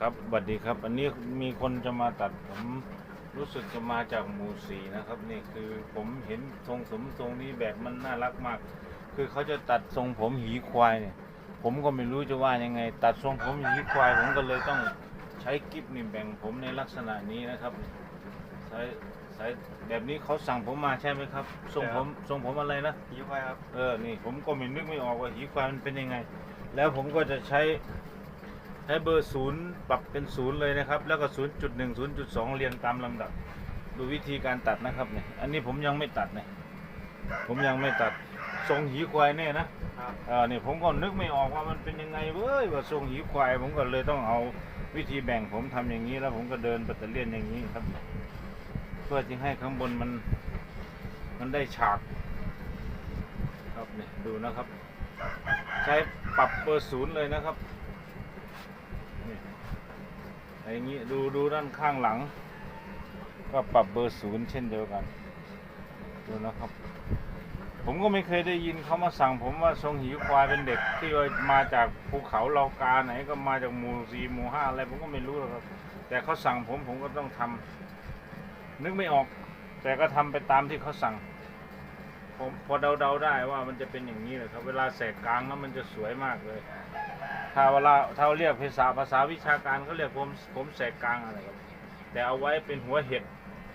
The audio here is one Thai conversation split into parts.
ครับสวัสดีครับอันนี้มีคนจะมาตัดผมรู้สึกจะมาจากหมู่สีนะครับ นี่คือผมเห็นทรงสมทรงนี้แบบมันน่ารักมาก คือเขาจะตัดทรงผมหีควายเนี่ย ผมก็ไม่รู้จะว่ายังไง ตัดทรงผมหีควาย ผมก็เลยต้องใช้กิฟนี่แบ่งผมในลักษณะนี้นะครับใช้ใช้แบบนี้เขาสั่งผมมาใช่ไหมครับทรงผมทรงผมอะไรนะหิวไปครับเออนี่ผมก็ไม่นึกไม่ออกว่าหีควายมันเป็นยังไง แล้วผมก็จะใช้ ใช้เบอร์ศูนย์ปรับเป็นศูนย์เลยนะครับ แล้วก็ศูนย์จุดหนึ่งศูนย์จุดสองเรียงตามลำดับ ดูวิธีการตัดนะครับเนี่ยอันนี้ผมยังไม่ตัดเนี่ยผมยังไม่ตัดทรงหีควายเนี่ยนะครับเออนี่ผมก็นึกไม่ออกว่ามันเป็นยังไงเว้ยว่าทรงหีควาย ผมก็เลยต้องเอาวิธีแบ่งผมทำอย่างนี้แล้วผมก็เดินปัตเตอร์เลียนอย่างนี้ครับ เพื่อที่ให้ข้างบนมันมันได้ฉากครับนี่ดูนะครับ ใช้ปรับเบอร์ศูนย์เลยนะครับนี่ อย่างนี้ดูดูด้านข้างหลัง ก็ปรับเบอร์ศูนย์เช่นเดียวกัน ดูนะครับ ผมก็ไม่เคยได้ยินเขามาสั่ง ผมว่าทรงหิวควายเป็นเด็ก ที่ว่ามาจากภูเขาเลากาไหนก็มาจากหมู่สี่หมู่ห้าอะไรผมก็ไม่รู้หรอกครับ แต่เขาสั่งผมผมก็ต้องทำนึกไม่ออก แต่ก็ทำไปตามที่เขาสั่ง ผมพอเดาๆได้ว่ามันจะเป็นอย่างนี้เลยครับ เวลาแสกกลางแล้วมันจะสวยมากเลย ถ้าเวลาถ้าเรียกภาษาภาษาวิชาการเขาเรียกผมผมแสกกลางอะไรครับแต่เอาไว้เป็นหัวเห็ด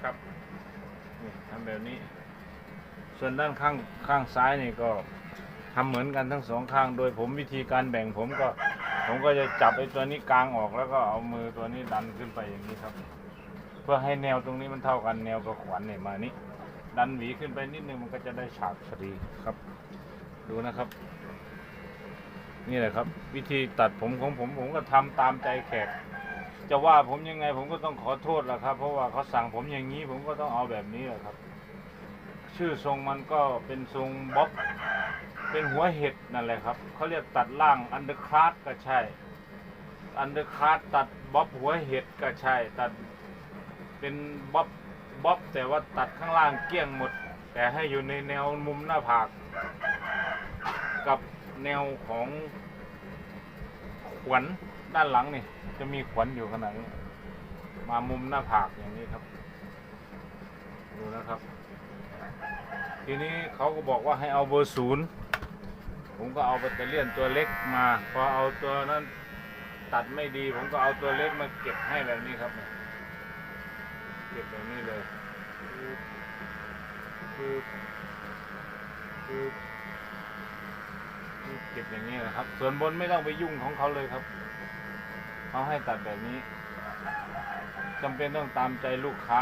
ครับนี่ทำแบบนี้ ส่วนด้านข้างข้างซ้ายนี่ก็ทำเหมือนกันทั้งสองข้าง โดยผมวิธีการแบ่งผมก็ ผมก็จะจับไอ้ตัวนี้กลางออกแล้วก็เอามือตัวนี้ดันขึ้นไปอย่างนี้ครับ เพื่อให้แนวตรงนี้มันเท่ากันแนวกับขวัญเนี่ยมานี้ดันหวีขึ้นไปนิดนึงมันก็จะได้ฉากพอดีครับ ดูนะครับ นี่แหละครับ วิธีตัดผมของผมผมก็ทำตามใจแขก จะว่าผมยังไง ผมก็ต้องขอโทษแหละครับ เพราะว่าเขาสั่งผมอย่างนี้ ผมก็ต้องเอาแบบนี้แหละครับ ชื่อทรงมันก็เป็นทรงบ๊อบเป็นหัวเห็ดนั่นแหละครับเขาเรียกตัดล่างอันเดอร์คลาสก็ใช่ อันเดอร์คลาสตัดบ๊อบหัวเห็ดก็ใช่ ตัดเป็นบ๊อบบ๊อบแต่ว่าตัดข้างล่างเกลี้ยงหมด แต่ให้อยู่ในแนวมุมหน้าผากกับ แนวของขวัญด้านหลังนี่ จะมีขวัญอยู่ขนาดนี้ มามุมหน้าผากอย่างนี้ครับ ดูนะครับ ทีนี้เขาก็บอกว่าให้เอาเบอร์ศูนย์ผมก็เอาแบตเตอรี่ยนตัวเล็กมา พอเอาตัวนั้นตัดไม่ดี ผมก็เอาตัวเล็กมาเก็บให้แบบนี้ครับเก็บแบบนี้เลยคือคือ เก็บอย่างนี้นะครับ ส่วนบนไม่ต้องไปยุ่งของเขาเลยครับเขาให้ตัดแบบนี้จำเป็นต้องตามใจลูกค้า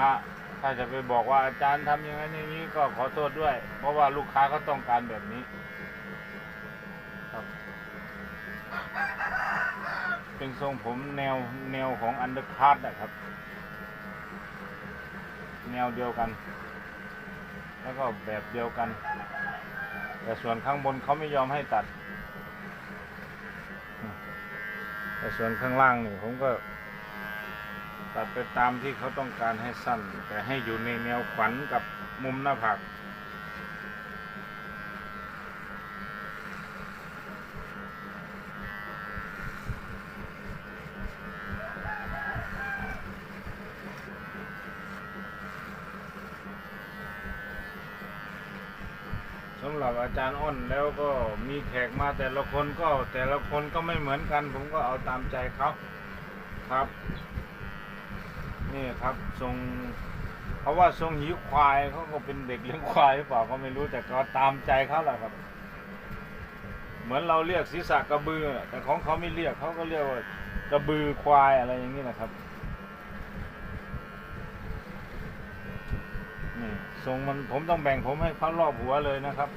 ถ้าจะไปบอกว่าอาจารย์ทำอย่างนั้นอย่างนี้ก็ขอโทษด้วย เพราะว่าลูกค้าเขาต้องการแบบนี้ครับ เป็นทรงผมแนวแนวของอันเดอร์คัตนะครับ แนวเดียวกัน แล้วก็แบบเดียวกัน แต่ส่วนข้างบนเขาไม่ยอมให้ตัด แต่ส่วนข้างล่างนี่ผมก็ ตัดไปตามที่เขาต้องการให้สั้น แต่ให้อยู่ในแนวขวัญกับมุมหน้าผากำหรับอาจารย์อ้นแล้วก็มีแขกมาแต่ละคนก็แต่ละคนก็ไม่เหมือนกัน ผมก็เอาตามใจเขาครับ นี่ครับทรงเพราะว่าทรงหิวควายเขาก็เป็นเด็กเลี้ยงควายหรือเปล่าก็ไม่รู้แต่ก็ตามใจเขาแหละครับ เหมือนเราเรียกศีรษะกระบือ แต่ของเขาไม่เรียกเขาก็เรียกว่ากระบือควายอะไรอย่างนี้นะครับ นี่ทรงมันผมต้องแบ่งผมให้เขารอบหัวเลยนะครับ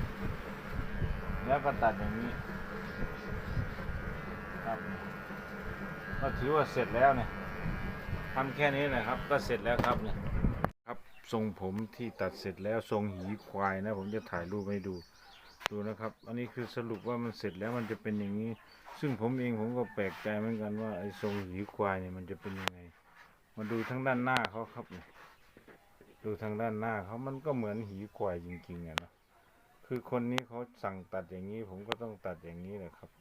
แล้วก็ตัดอย่างนี้ ครับก็ถือว่าเสร็จแล้วเนี่ยทำแค่นี้นะครับ ก็เสร็จแล้วครับเนี่ยครับทรงผมที่ตัดเสร็จแล้วทรงหีควายนะ ผมจะถ่ายรูปให้ดูดูนะครับ อันนี้คือสรุปว่ามันเสร็จแล้วมันจะเป็นอย่างนี้ ซึ่งผมเองผมก็แปลกใจเหมือนกันว่าไอ้ทรงหีควายเนี่ยมันจะเป็นยังไง มาดูทั้งด้านหน้าเขาครับเนี่ย ดูทางด้านหน้าเขามันก็เหมือนหีควายจริงๆอะเนะคือคนนี้เขาสั่งตัดอย่างนี้ ผมก็ต้องตัดอย่างนี้แหละครับ